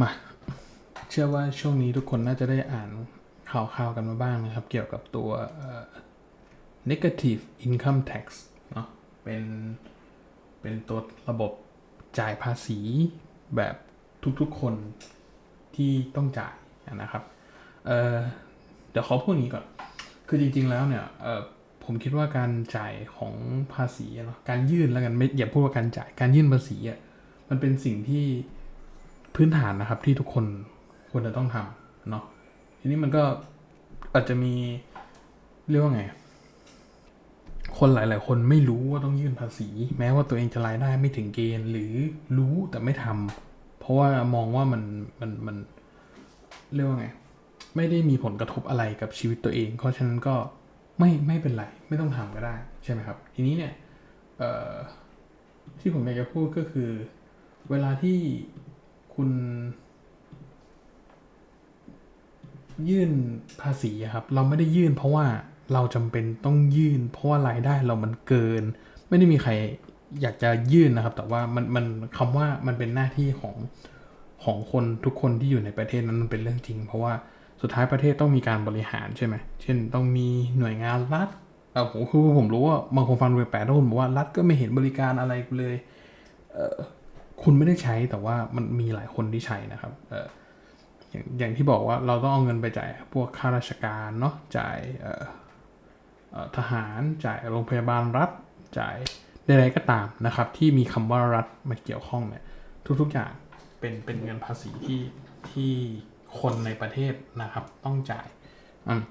มา เชื่อว่าช่วงนี้ทุกคนน่าจะได้อ่านข่าวๆกันมาบ้างนะครับ เกี่ยวกับตัว negative income tax เนาะเป็นเป็นตัวระบบจ่ายภาษีแบบทุกๆคนที่ต้องจ่ายนะครับเออเดี๋ยวขอพูดอย่างนี้ก่อน คือจริงๆแล้วเนี่ยเออผมคิดว่าการจ่ายของภาษีเนาะการยื่นแล้วกันไม่อย่าพูดว่าการจ่ายการยื่นภาษีอะมันเป็นสิ่งที่ พื้นฐานนะครับที่ทุกคนควรจะต้องทำเนาะทีนี้มันก็อาจจะมีเรียกว่าไง คนหลาย ๆ คนไม่รู้ว่าต้องยื่นภาษี แม้ว่าตัวเองจะรายได้ไม่ถึงเกณฑ์ หรือรู้แต่ไม่ทำเพราะว่ามองว่ามันมันมันเรียกว่าไง ไม่ได้มีผลกระทบอะไรกับชีวิตตัวเอง เพราะฉะนั้นก็ไม่ไม่เป็นไร ไม่ต้องทำก็ได้ใช่ไหมครับ ทีนี้เนี่ยที่ผมอยากจะพูดก็คือ เวลาที่ คุณ ยื่นภาษีครับ เราไม่ได้ยื่นเพราะว่าเราจำเป็นต้องยื่น เพราะว่ารายได้เรามันเกิน ไม่ได้มีใครอยากจะยื่นนะครับ แต่ว่ามันมันคำว่ามันเป็นหน้าที่ของของคนทุกคนที่อยู่ในประเทศนั้นมันเป็นเรื่องจริง เพราะว่าสุดท้ายประเทศต้องมีการบริหารใช่ไหมเช่น ต้องมีหน่วยงานรัฐเออผมคือผมรู้ว่าบางคนฟังดูแปลกๆถ้าคุณบอกว่ารัฐก็ไม่เห็นบริการอะไรเลย เออ คุณไม่ได้ใช้แต่ว่ามันมีหลายคนที่ใช้นะครับเอออย่างอย่างที่บอกว่าเราต้องเอาเงินไปจ่ายพวกข้าราชการเนาะจ่ายเออเออทหารจ่ายโรงพยาบาลรัฐจ่ายใดๆก็ตามนะครับ ที่มีคำว่ารัฐมาเกี่ยวข้องเนี่ยทุกๆอย่างเป็นเป็นเงินภาษีที่ที่คนในประเทศนะครับ ต้องจ่ายอืม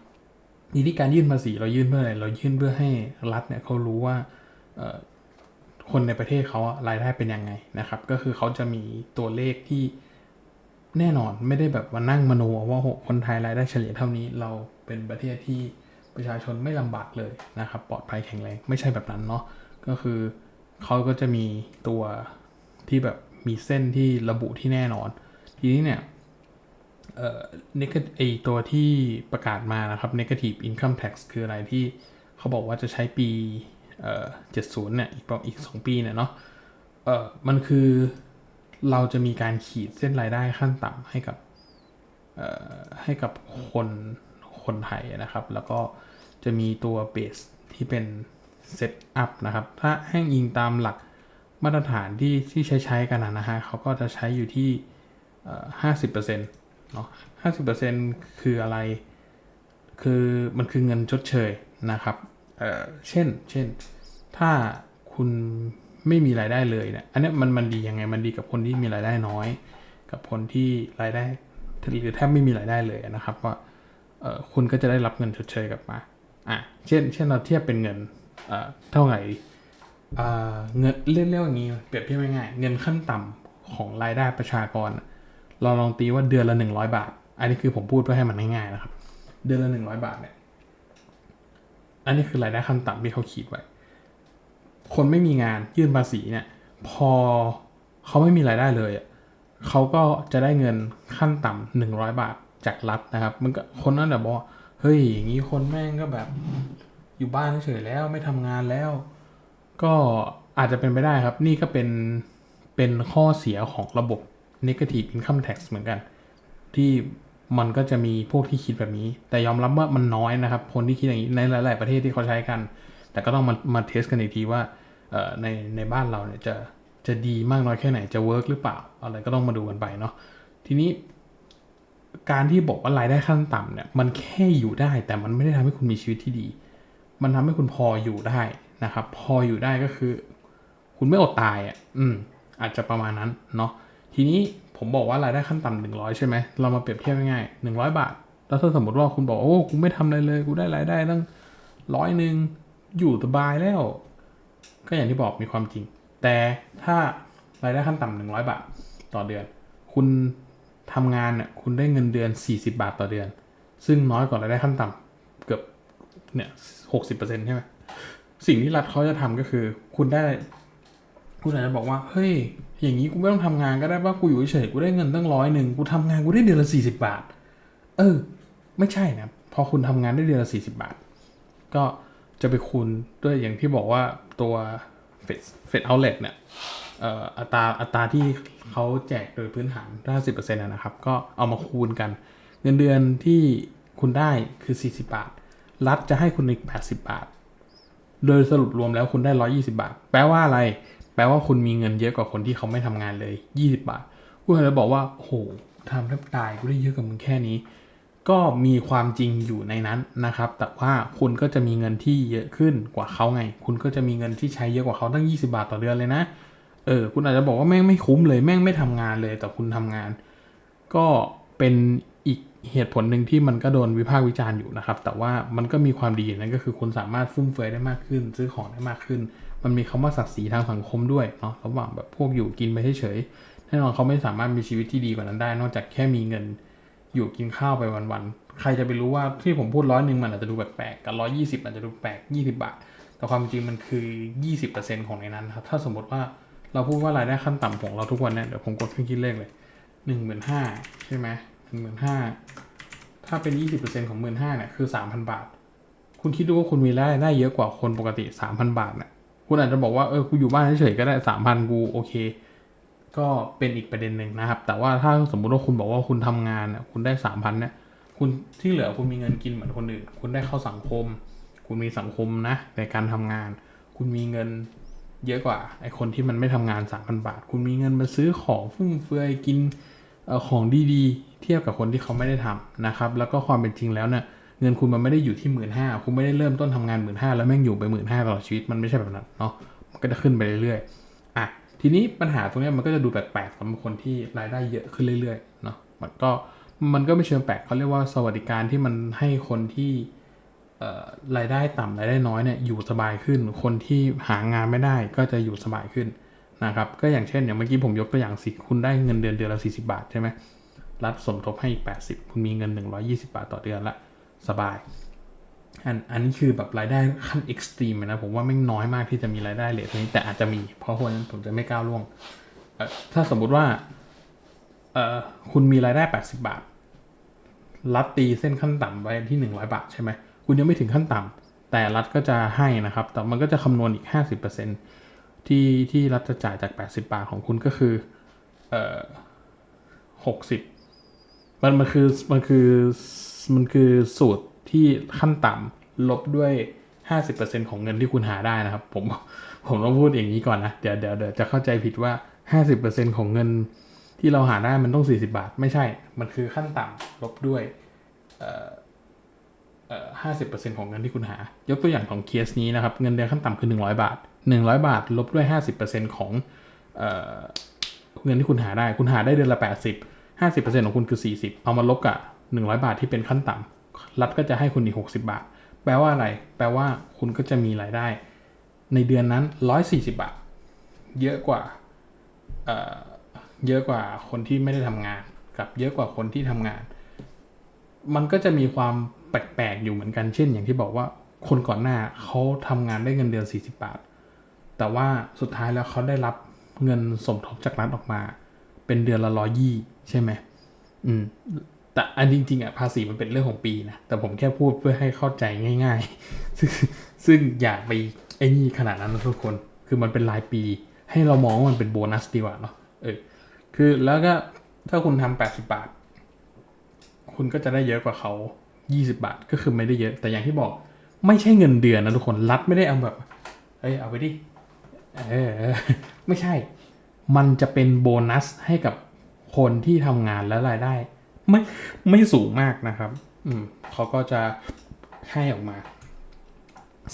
ทีนี้การยื่นภาษีเรายื่นเพื่ออะไรเรายื่นเพื่อให้รัฐเนี่ยเขารู้ว่าเออ คนในประเทศเขาอะรายได้เป็นยังไงนะครับ ก็คือเขาจะมีตัวเลขที่แน่นอนไม่ได้แบบมานั่งมโนว่าโหคนไทยรายได้เฉลี่ยเท่านี้ เราเป็นประเทศที่ประชาชนไม่ลำบากเลยนะครับปลอดภัยแข็งแรงไม่ใช่แบบนั้นเนาะก็คือเขาก็จะมีตัวที่แบบมีเส้นที่ระบุที่แน่นอน ทีนี้เนี่ยเอ่อ neg- ไอตัวที่ประกาศมานะครับ negative income tax คืออะไรที่เขาบอกว่าจะใช้ปี เอ่อ70เนี่ยอีกประอีก2ปีเนี่ยเนาะเอ่อมันคือเราจะมีการขีดเส้นรายได้ขั้นต่ำให้กับเอ่อให้กับคนคนไทยนะครับ แล้วก็จะมีตัวเบสที่เป็นเซตอัพนะครับ ถ้าแห้งอิงตามหลักมาตรฐานที่ที่ใช้ใช้กันนะฮะเขาก็จะใช้อยู่ที่ห้าสิบเปอร์เซ็นต์เนาะห้าสิบเปอร์เซ็นต์คืออะไร คือมันคือเงินชดเชยนะครับ เช่น เช่น ถ้าคุณไม่มีรายได้เลยเนี่ย อันนี้มันมันดียังไง มันดีกับคนที่มีรายได้น้อย กับคนที่รายได้หรือแทบไม่มีรายได้เลยนะครับว่าคุณก็จะได้รับเงินชดเชยกลับมา อะ เช่น เช่นเราเทียบเป็นเงินเท่าไหร่เงินเรียกเรียกว่าอย่างนี้เปรียบเทียบง่ายๆเงินขั้นต่ำของรายได้ประชากรเราลองตีว่าเดือนละหนึ่งร้อยบาท อันนี้คือผมพูดเพื่อให้มันง่ายๆนะครับ เดือนละหนึ่งร้อยบาทเนี่ย อันนี้คือรายได้ขั้นต่ำที่เขาขีดไว้ คนไม่มีงานยื่นภาษีเนี่ย พอเขาไม่มีรายได้เลยเขาก็จะได้เงินขั้นต่ำหนึ่งร้อยบาทจากรัฐนะครับ มันก็คนนั้นแบบบอกว่าเฮ้ยอย่างนี้คนแม่งก็แบบ อยู่บ้านเฉยแล้วไม่ทำงานแล้ว ก็อาจจะเป็นไปได้ครับ นี่ก็เป็นเป็นข้อเสียของระบบ negative income tax เหมือนกัน ที่ มันก็จะมีพวกที่คิดแบบนี้ แต่ยอมรับว่ามันน้อยนะครับ คนที่คิดอย่างนี้ในหลาย ๆ ประเทศที่เขาใช้กัน แต่ก็ต้องมามาเทสกันอีกทีว่าในในบ้านเราเนี่ยจะจะดีมากน้อยแค่ไหนจะเวิร์กหรือเปล่า อะไรก็ต้องมาดูกันไปเนาะทีนี้ การที่บอกว่ารายได้ขั้นต่ำเนี่ยมันแค่อยู่ได้ แต่มันไม่ได้ทำให้คุณมีชีวิตที่ดี มันทำให้คุณพออยู่ได้นะครับ พออยู่ได้ก็คือ คุณไม่อดตายอะอืมอาจจะประมาณนั้นเนาะทีนี้ ผมบอกว่ารายได้ขั้นต่ำหนึ่งร้อยใช่ไหมเรามาเปรียบเทียบง่ายๆหนึ่งร้อยบาท แล้วถ้าสมมติว่าคุณบอกโอ้กูไม่ทำอะไรเลยกูได้รายได้ตั้งร้อยหนึ่งอยู่สบายแล้ว ก็อย่างที่บอกมีความจริง แต่ถ้ารายได้ขั้นต่ำหนึ่งร้อยบาทต่อเดือน คุณทำงานเนี่ยคุณได้เงินเดือน 40 บาทต่อเดือน ซึ่งน้อยกว่ารายได้ขั้นต่ำเกือบเนี่ยหกสิบเปอร์เซ็นต์ใช่ไหมสิ่งที่รัฐเขาจะทำก็คือ คุณได้ คุณอาจจะบอกว่า เฮ้ย อย่างนี้กูไม่ต้องทำงานก็ได้ว่ากูอยู่เฉยกูได้เงินตั้งร้อยหนึ่งกูทำงานกูได้เดือนละสี่สิบาท เออ ไม่ใช่นะพอคุณทำงานได้เดือนละสี่สิบาท ก็จะไปคูณด้วยอย่างที่บอกว่าตัวเฟดเฟดเอาเลเนี่ยอัตราอัตราที่เขาแจกโดยพื้นฐาน50%นะครับ ก็เอามาคูณกัน เงินเดือนที่คุณได้คือ 40 บาท รัฐจะให้คุณอีก 80 บาท โดยสรุปรวมแล้วคุณได้ 120 บาท แปลว่าอะไร แปลว่าคุณมีเงินเยอะกว่าคนที่เขาไม่ทำงานเลย 20 บาทคุณอาจะบอกว่าโอ้โหทำแทบตายกูได้เยอะกว่ามึงแค่นี้ ก็มีความจริงอยู่ในนั้นนะครับ แต่ว่าคุณก็จะมีเงินที่เยอะขึ้นกว่าเขาไง คุณก็จะมีเงินที่ใช้เยอะกว่าเขาตั้ง 20 บาทต่อเดือนเลยนะ เออ คุณอาจจะบอกว่าแม่งไม่คุ้มเลยแม่งไม่ทำงานเลย แต่คุณทำงาน ก็เป็นอีกเหตุผลหนึ่งที่มันก็โดนวิพากษ์วิจารณ์อยู่นะครับ แต่ว่ามันก็มีความดีนั่นก็คือคุณสามารถฟุ่มเฟือยได้มากขึ้น ซื้อของได้มากขึ้น มันมีคำว่าศักดิ์ศรีทางสังคมด้วยเนาะระหว่างแบบพวกอยู่กินไปเฉยๆแน่นอนเขาไม่สามารถมีชีวิตที่ดีกว่านั้นได้ นอกจากแค่มีเงินอยู่กินข้าวไปวันๆ ใครจะไปรู้ว่าที่ผมพูดร้อยหนึ่งมันอาจจะดูแปลกๆ กับร้อยยี่สิบอาจจะดูแปลกยี่สิบบาท แต่ความจริงมันคือยี่สิบเปอร์เซ็นต์ของในนั้นครับ ถ้าสมมติว่าเราพูดว่ารายได้ขั้นต่ำของเราทุกวันเนี่ย เดี๋ยวผมกดเครื่องคิดเลขเลยหนึ่งหมื่นห้าใช่ไหมหนึ่งหมื่นห้าถ้าเป็น20%ของ1 5ื่นเนี่ยคือ3,000บาท คุณคิดดูว่าคุณมีรายได้เยอะกว่าคนปกติ3,000บาทเนี่ย คุณอาจจะบอกว่าเออกูอยู่บ้านเฉยๆก็ได้3,000กูโอเค ก็เป็นอีกประเด็นหนึ่งนะครับ แต่ว่าถ้าสมมุติว่าคุณบอกว่าคุณทำงานคุณได้3,000เนี่ยคุณที่เหลือคุณมีเงินกินเหมือนคนอื่น คุณได้เข้าสังคม คุณมีสังคมนะในการทำงาน คุณมีเงินเยอะกว่าไอคนที่มันไม่ทำงาน3,000บาท คุณมีเงินมาซื้อของฟุ่มเฟือยกินออของดีๆ เทียบกับคนที่เขาไม่ได้ทำนะครับ แล้วก็ความเป็นจริงแล้วเนี่ย เงินคุณมันไม่ได้อยู่ที่หมื่นห้าคุณไม่ได้เริ่มต้นทำงานหมื่นห้าแล้วแม่งอยู่ไปหมื่นห้าตลอดชีวิตมันไม่ใช่แบบนั้นเนาะมันก็จะขึ้นไปเรื่อยๆอะทีนี้ปัญหาตรงนี้มันก็จะดูแปลกๆสำหรับคนที่รายได้เยอะขึ้นเรื่อยๆเนาะมันก็มันก็ไม่เชิงแปลกเขาเรียกว่าสวัสดิการที่มันให้คนที่รายได้ต่ำรายได้น้อยเนี่ยอยู่สบายขึ้น คนที่หางานไม่ได้ก็จะอยู่สบายขึ้นนะครับก็อย่างเช่นอย่างเมื่อกี้ผมยกตัวอย่างสิคุณได้เงินเดือนเดือนละ40 บาทใช่ไหมรัฐสมทบให้อีก 80 คุณมีเงิน 120 บาทต่อเดือนละ สบาย อันอันนี้คือแบบรายได้ขั้นเอ็กซ์ตรีมนะ ผมว่าไม่น้อยมากที่จะมีรายได้เลทนี้ แต่อาจจะมี เพราะเพราะฉะนั้นผมจะไม่ก้าวล่วง ถ้าสมมุติว่าเออคุณมีรายได้ 80 บาท รัฐตีเส้นขั้นต่ำไว้ที่ 100 บาทใช่ไหม คุณยังไม่ถึงขั้นต่ำ แต่รัฐก็จะให้นะครับ แต่มันก็จะคำนวณอีก 50%ที่ที่รัฐจะจ่ายจาก 80 บาทของคุณก็คือเอ่อ60 มันมันคือมันคือ มันคือสูตรที่ขั้นต่ำลบด้วย 50%ของเงินที่คุณหาได้นะครับ ผมผมต้องพูดอย่างนี้ก่อนนะ เดี๋ยวเดี๋ยวเดี๋ยวจะเข้าใจผิดว่า 50%ของเงินที่เราหาได้มันต้อง 40 บาท ไม่ใช่ มันคือขั้นต่ำลบด้วยเอ่อเอ่อห้าสิบเปอร์เซ็นของเงินที่คุณหา ยกตัวอย่างของเคสนี้นะครับ เงินเดือนขั้นต่ำคือหนึ่งร้อยบาทหนึ่งร้อยบาท ลบด้วยห้าสิบเปอร์เซ็นของเอ่อเงินที่คุณหาได้ คุณหาได้เดือนละแปดสิบห้าสิบเปอร์เซ็นของคุณคือสี่สิบเอามาลบกับ หนึ่งร้อยบาทที่เป็นขั้นต่ำรัฐก็จะให้คุณอีกหกสิบาท แปลว่าอะไร แปลว่าคุณก็จะมีรายได้ ในเดือนนั้นร้อยสี่สิบาท เยอะกว่าเเยอะกว่าคนที่ไม่ได้ทำงาน กับเยอะกว่าคนที่ทำงาน มันก็จะมีความแปลกๆอยู่เหมือนกัน เช่น อย่างที่บอกว่าคนก่อนหน้าเขาทำงานได้เงินเดือน 40 บาท แต่ว่าสุดท้ายแล้วเขาได้รับเงินสมทบจากรัฐออกมา เป็นเดือนละร้อยยี่ใช่ไหมอืม แต่อันจริงๆอะภาษีมันเป็นเรื่องของปีนะ แต่ผมแค่พูดเพื่อให้เข้าใจง่าย ๆ ซึ่งซึ่งอย่าไปไอ้นี่ขนาดนั้นนะทุกคน คือมันเป็นรายปี ให้เรามองว่ามันเป็นโบนัสดีกว่าเนาะเออคือแล้วก็ถ้าคุณทำแปดสิบาท คุณก็จะได้เยอะกว่าเขา20บาท ก็คือไม่ได้เยอะ แต่อย่างที่บอกไม่ใช่เงินเดือนนะทุกคนรัฐไม่ได้เอาแบบเอ้ยเอาไปดิเออเออไม่ใช่ มันจะเป็นโบนัสให้กับคนที่ทำงานและรายได้ ไม่ไม่สูงมากนะครับ อืมเขาก็จะให้ออกมา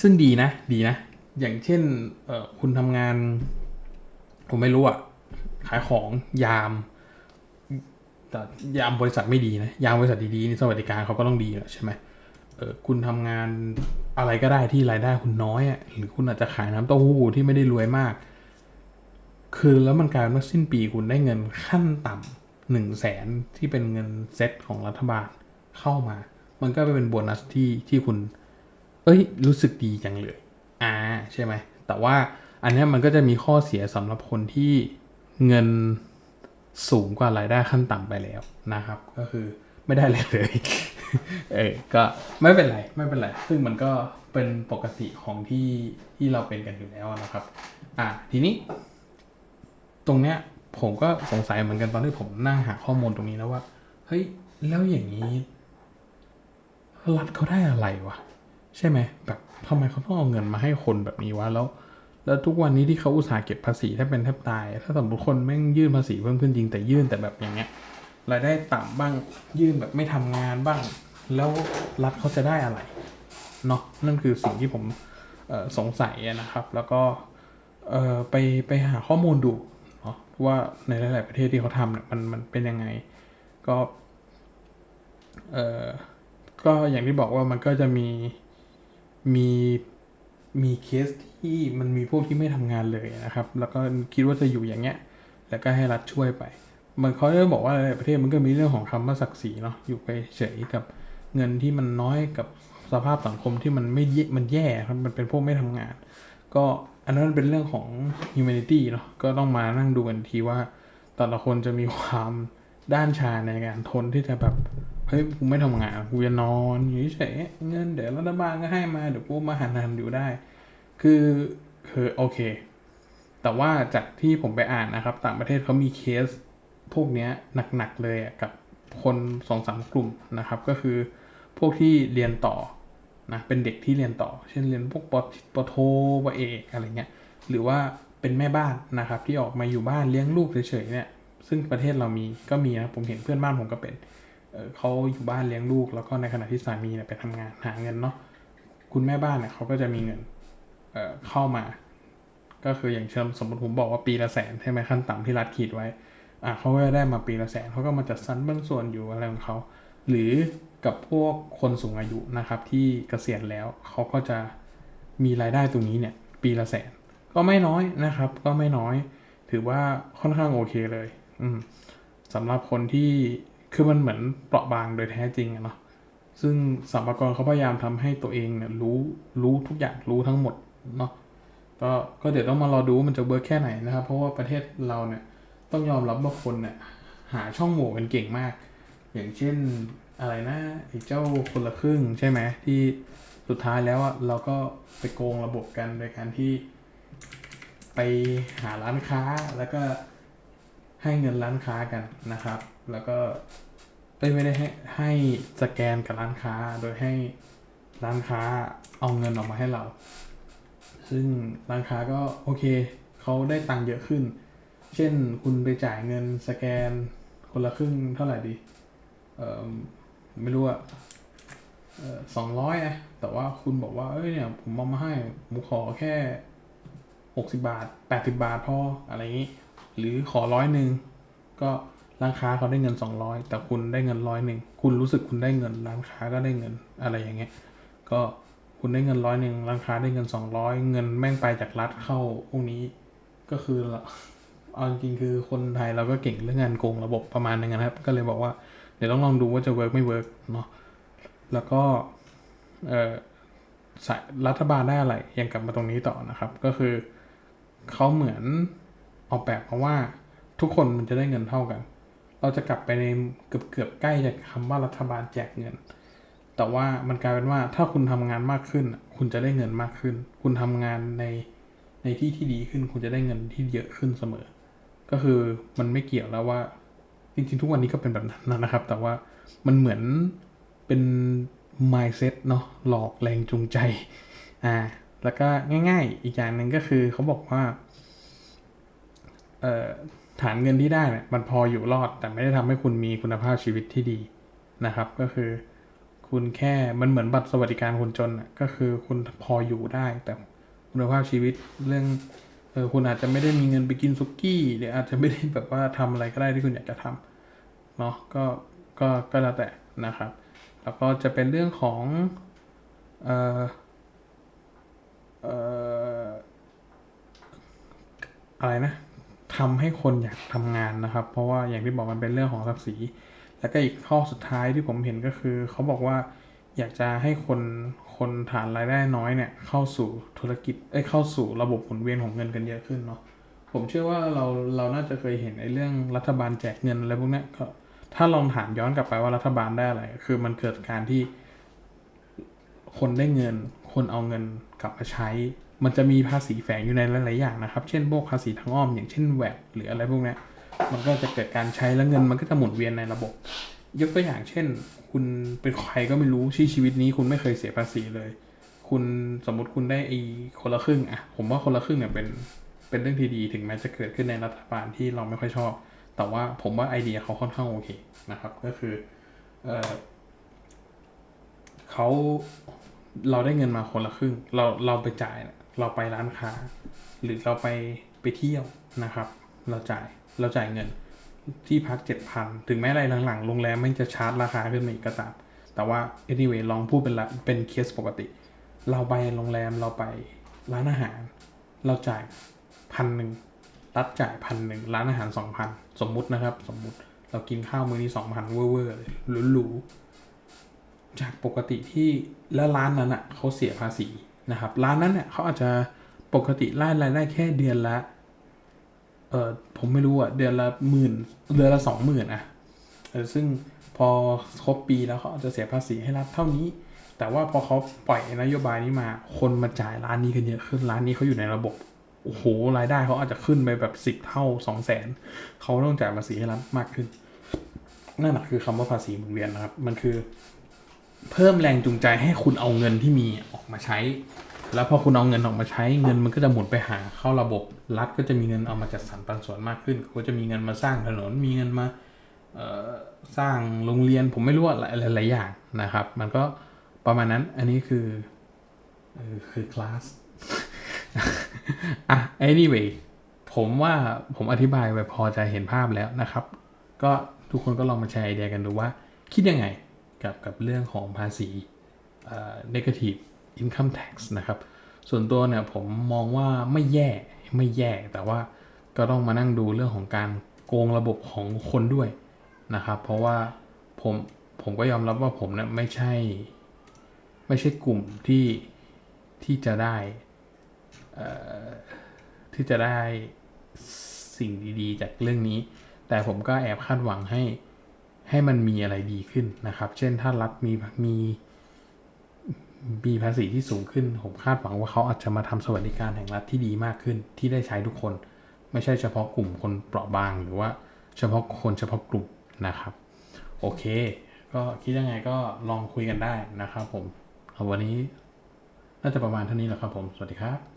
ซึ่งดีนะ ดีนะ อย่างเช่น เออคุณทำงาน ผมไม่รู้อะขายของยาม แต่ยามบริษัทไม่ดีนะ ยามบริษัทดีๆนี่สวัสดิการเขาก็ต้องดีแหละใช่ไหมเออคุณทำงานอะไรก็ได้ที่รายได้คุณน้อยอะ่ะหรือคุณอาจจะขายน้ำเต้าหู้ที่ไม่ได้รวยมาก คือแล้วมันกลายเป็นว่าสิ้นปีคุณได้เงินขั้นต่ำ หนึ่งแสนที่เป็นเงินเซ็ตของรัฐบาลเข้ามา มันก็ไปเป็นโบนัสที่ที่คุณ เอ้ย รู้สึกดีจังเลย อ่า ใช่ไหม แต่ว่าอันเนี้ยมันก็จะมีข้อเสียสำหรับคนที่เงินสูงกว่ารายได้ขั้นต่ำไปแล้วนะครับ ก็คือไม่ได้อะไรเลย เออ ก็ไม่เป็นไร ไม่เป็นไร ซึ่งมันก็เป็นปกติของที่ที่เราเป็นกันอยู่แล้วนะครับ อะทีนี้ ตรงเนี้ย ผมก็สงสัยเหมือนกันตอนที่ผมนั่งหาข้อมูลตรงนี้นะว่า เฮ้ย แล้วอย่างนี้ รัฐเขาได้อะไรวะ ใช่ไหมแบบทำไมเขาต้องเอาเงินมาให้คนแบบนี้วะ แล้ว แล้วทุกวันนี้ที่เขาอุตส่าห์เก็บภาษีแทบเป็นแทบตาย ถ้าสมมติคนแม่งยื่นภาษีเพิ่มขึ้นจริงแต่ยื่นแต่แบบอย่างเงี้ยรายได้ต่ำบ้างยื่นแบบไม่ทำงานบ้าง แล้วรัฐเขาจะได้อะไรเนาะนั่นคือสิ่งที่ผมสงสัยนะครับ แล้วก็ไปไปหาข้อมูลดู ว่าในหลาย ๆ ประเทศที่เขาทำเนี่ยมันมันเป็นยังไง ก็เออก็อย่างที่บอกว่ามันก็จะมีมีมีเคสที่มันมีพวกที่ไม่ทำงานเลยนะครับ แล้วก็คิดว่าจะอยู่อย่างเงี้ย แล้วก็ให้รัฐช่วยไป มันเขาจะบอกว่าหลายๆประเทศมันก็มีเรื่องของคำว่าศักดิ์ศรีเนาะอยู่ไปเฉยกับเงินที่มันน้อยกับสภาพสังคมที่มันไม่แย่มันแย่ครับมันเป็นพวกไม่ทำงาน ก็ อันนั้นเป็นเรื่องของ humanity เนาะก็ต้องมานั่งดูกันทีว่า แต่ละคนจะมีความด้านชาในการทนที่จะแบบ เฮ้ยกูไม่ทำงานกูจะนอนอยู่เฉยเงินเดี๋ยวรัฐบาลก็ให้มาเดี๋ยวกูมาหันหันอยู่ได้ คือคือโอเค แต่ว่าจากที่ผมไปอ่านนะครับ ต่างประเทศเขามีเคสพวกเนี้ยหนักๆเลยกับคนสองสามกลุ่มนะครับ ก็คือพวกที่เรียนต่อ นะเป็นเด็กที่เรียนต่อ เช่นเรียนพวกปปโทปเอกอะไรเงี้ยหรือว่าเป็นแม่บ้านนะครับที่ออกมาอยู่บ้านเลี้ยงลูกเฉยๆเนี่ยซึ่งประเทศเรามีก็มีนะผมเห็นเพื่อนบ้านผมก็เป็นเเขาอยู่บ้านเลี้ยงลูก แล้วก็ในขณะที่สามีเนี่ยไปทำงานหาเงินเนาะคุณแม่บ้านเนี่ยเขาก็จะมีเงินเเข้ามา ก็คืออย่างเช่นสมมติผมบอกว่าปีละแสนใช่ไหมขั้นต่ำที่รัฐขีดไว้อะเขาก็ได้มาปีละแสนเขาก็มาจัดสรรบางส่วนอยู่อะไรของเขาหรือ กับพวกคนสูงอายุนะครับ ที่เกษียณแล้วเขาก็จะมีรายได้ตรงนี้เนี่ย ปีละแสน ก็ไม่น้อยนะครับ ก็ไม่น้อย ถือว่าค่อนข้างโอเคเลย อืมสำหรับคนที่คือมันเหมือนเปราะบางโดยแท้จริงอะเนาะซึ่งสัมภากรเขาพยายามทำให้ตัวเองเนี่ยรู้รู้ทุกอย่างรู้ทั้งหมดเนาะก็ก็เดี๋ยวต้องมารอดูมันจะเวิร์กแค่ไหนนะครับ เพราะว่าประเทศเราเนี่ยต้องยอมรับว่าคนเนี่ยหาช่องโหว่กันเก่งมาก อย่างเช่น อะไรนะไอ้เจ้าคนละครึ่งใช่ไหมที่สุดท้ายแล้วอะเราก็ไปโกงระบบกันโดยการที่ ไปหาร้านค้าแล้วก็ให้เงินร้านค้ากันนะครับ แล้วก็เอ้ยไม่ได้ให้ให้สแกนกับร้านค้าโดยให้ร้านค้าเอาเงินออกมาให้เรา ซึ่งร้านค้าก็โอเคเขาได้ตังค์เยอะขึ้น เช่นคุณไปจ่ายเงินสแกนคนละครึ่งเท่าไหร่ดีเออ ไม่รู้อะสองร้อยอะแต่ว่าคุณบอกว่า เอ้ยเนี่ย ผมเอามาให้ ผมขอแค่หกสิบาทแปดสิบาทพออะไรอย่างนี้ หรือขอร้อยหนึ่งก็ร้านค้าเขาได้เงินสองร้อยแต่คุณได้เงินร้อยหนึ่งคุณรู้สึกคุณได้เงินร้านค้าก็ได้เงินอะไรอย่างเงี้ย ก็คุณได้เงินร้อยหนึ่งร้านค้าได้เงินสองร้อยเงินแม่งไปจากรัฐเข้าพวกนี้ ก็คือเอาจริงคือคนไทยเราก็เก่งเรื่องงานโกงระบบประมาณนึงนะครับ ก็เลยบอกว่า เดี๋ยวต้องลองดูว่าจะเวิร์กไม่เวิร์กเนาะแล้วก็รัฐบาลได้อะไรยังกลับมาตรงนี้ต่อนะครับ ก็คือเขาเหมือนออกแบบมาว่าทุกคนมันจะได้เงินเท่ากัน เราจะกลับไปในเกือบเกือบใกล้จากคำว่ารัฐบาลแจกเงิน แต่ว่ามันกลายเป็นว่าถ้าคุณทำงานมากขึ้น คุณจะได้เงินมากขึ้น คุณทำงานในในที่ที่ดีขึ้น คุณจะได้เงินที่เยอะขึ้นเสมอ ก็คือมันไม่เกี่ยวแล้วว่า จริงๆ ทุกวันนี้ก็เป็นแบบนั้นนะครับ แต่ว่ามันเหมือนเป็น mindset เนาะหลอกแรงจูงใจอ่าแล้วก็ง่าย ๆ อีกอย่างหนึ่งก็คือเขาบอกว่าเอ่อฐานเงินที่ได้เนี่ยมันพออยู่รอด แต่ไม่ได้ทำให้คุณมีคุณภาพชีวิตที่ดีนะครับ ก็คือคุณแค่มันเหมือนบัตรสวัสดิการคนจนอะก็คือคุณพออยู่ได้แต่คุณภาพชีวิตเรื่อง เออคุณอาจจะไม่ได้มีเงินไปกินซุกี้หรืออาจจะไม่ได้แบบว่าทำอะไรก็ได้ที่คุณอยากจะทำเนาะก็ก็ก็แล้วแต่นะครับ แล้วก็จะเป็นเรื่องของเอ่อเอ่ออะไรนะทำให้คนอยากทำงานนะครับ เพราะว่าอย่างที่บอกมันเป็นเรื่องของศักดิ์ศรีแล้วก็อีกข้อสุดท้ายที่ผมเห็นก็คือ เขาบอกว่าอยากจะให้คน คนฐานรายได้น้อยเนี่ยเข้าสู่ธุรกิจเอ้เข้าสู่ระบบหมุนเวียนของเงินกันเยอะขึ้นเนาะผมเชื่อว่าเราเราน่าจะเคยเห็นไอ้เรื่องรัฐบาลแจกเงินอะไรพวกนี้ก็ถ้าลองถามย้อนกลับไปว่ารัฐบาลได้อะไร คือมันเกิดการที่ คนได้เงิน คนเอาเงินกลับมาใช้ มันจะมีภาษีแฝงอยู่ในหลายๆอย่างนะครับ เช่นพวกภาษีทางอ้อม อย่างเช่นแวดหรืออะไรพวกนี้มันก็จะเกิดการใช้แล้วเงินมันก็จะหมุนเวียนในระบบ ยกตัวอย่างเช่น คุณเป็นใครก็ไม่รู้ที่ชีวิตนี้ คุณไม่เคยเสียภาษีเลย คุณสมมติคุณได้ไอ้คนละครึ่งอะผมว่าคนละครึ่งเนี่ยเป็นเป็นเรื่องที่ดีถึงแม้จะเกิดขึ้นในรัฐบาลที่เราไม่ค่อยชอบ แต่ว่าผมว่าไอเดียเขาค่อนข้างโอเคนะครับ ก็คือเออเขาเราได้เงินมาคนละครึ่ง เราเราไปจ่าย เราไปร้านค้า หรือเราไปไปเที่ยวนะครับ เราจ่ายเราจ่ายเงิน ที่พักเจ็ดพันถึงแม้อะไรหลังๆโรงแรมไม่จะชาร์จราคาขึ้นมาอีกก็ตาม แต่ว่า anyway ลองพูดเป็นละเป็นเคสปกติ เราไปโรงแรมเราไปร้านอาหาร เราจ่ายพันหนึ่งรัฐจ่ายพันหนึ่งร้านอาหารสองพันสมมุตินะครับ สมมุติเรากินข้าวมื้อนี้สองพันเวอร์เลยหรูๆจากปกติที่แล้วร้านนั้นอะเขาเสียภาษีนะครับ ร้านนั้นเนี่ยเขาอาจจะปกติรายรายได้แค่เดือนละ เออผมไม่รู้อะเดือนละหมื่นเดือนละสองหมื่นอะเออซึ่งพอครบปีแล้วเขาอาจจะเสียภาษีให้รัฐเท่านี้ แต่ว่าพอเขาปล่อยนโยบายนี้มา คนมาจ่ายร้านนี้กันเยอะขึ้นร้านนี้เขาอยู่ในระบบโอ้โหรายได้เขาอาจจะขึ้นไปแบบสิบเท่าสองแสนเขาต้องจ่ายภาษีให้รัฐมากขึ้นนั่นแหละคือคำว่าภาษีหมุนเวียนนะครับ มันคือ เพิ่มแรงจูงใจให้คุณเอาเงินที่มีออกมาใช้ แล้วพอคุณเอาเงินออกมาใช้เงินมันก็จะหมุนไปหาเข้าระบบรัฐก็จะมีเงินเอามาจัดสรรปันส่วนมากขึ้นเขาก็จะมีเงินมาสร้างถนนมีเงินมาสร้างโรงเรียนผมไม่รู้อะไรหลายๆอย่างนะครับ มันก็ประมาณนั้นอันนี้คือเออคือคลาสอะ anyway ผมว่าผมอธิบายไปพอจะเห็นภาพแล้วนะครับ ก็ทุกคนก็ลองมาแชร์ไอเดียกันดูว่า คิดยังไงกับกับเรื่องของภาษีเอ่อ negative income tax นะครับ ส่วนตัวเนี่ยผมมองว่าไม่แย่ไม่แย่ แต่ว่าก็ต้องมานั่งดูเรื่องของการโกงระบบของคนด้วยนะครับ เพราะว่าผมผมก็ยอมรับว่าผมเนี่ยไม่ใช่ ไม่ใช่กลุ่มที่ที่จะได้ที่จะได้สิ่งดีๆ จากเรื่องนี้ แต่ผมก็แอบคาดหวังให้ให้มันมีอะไรดีขึ้นนะครับ เช่นถ้ารัฐมีมี มีภาษีที่สูงขึ้น ผมคาดหวังว่าเขาอาจจะมาทำสวัสดิการแห่งรัฐที่ดีมากขึ้น ที่ได้ใช้ทุกคน ไม่ใช่เฉพาะกลุ่มคนเปราะบาง หรือว่าเฉพาะคนเฉพาะกลุ่มนะครับ โอเค ก็คิดยังไงก็ลองคุยกันได้นะครับผมเอาวันนี้น่าจะประมาณเท่านี้แหละครับผม สวัสดีครับ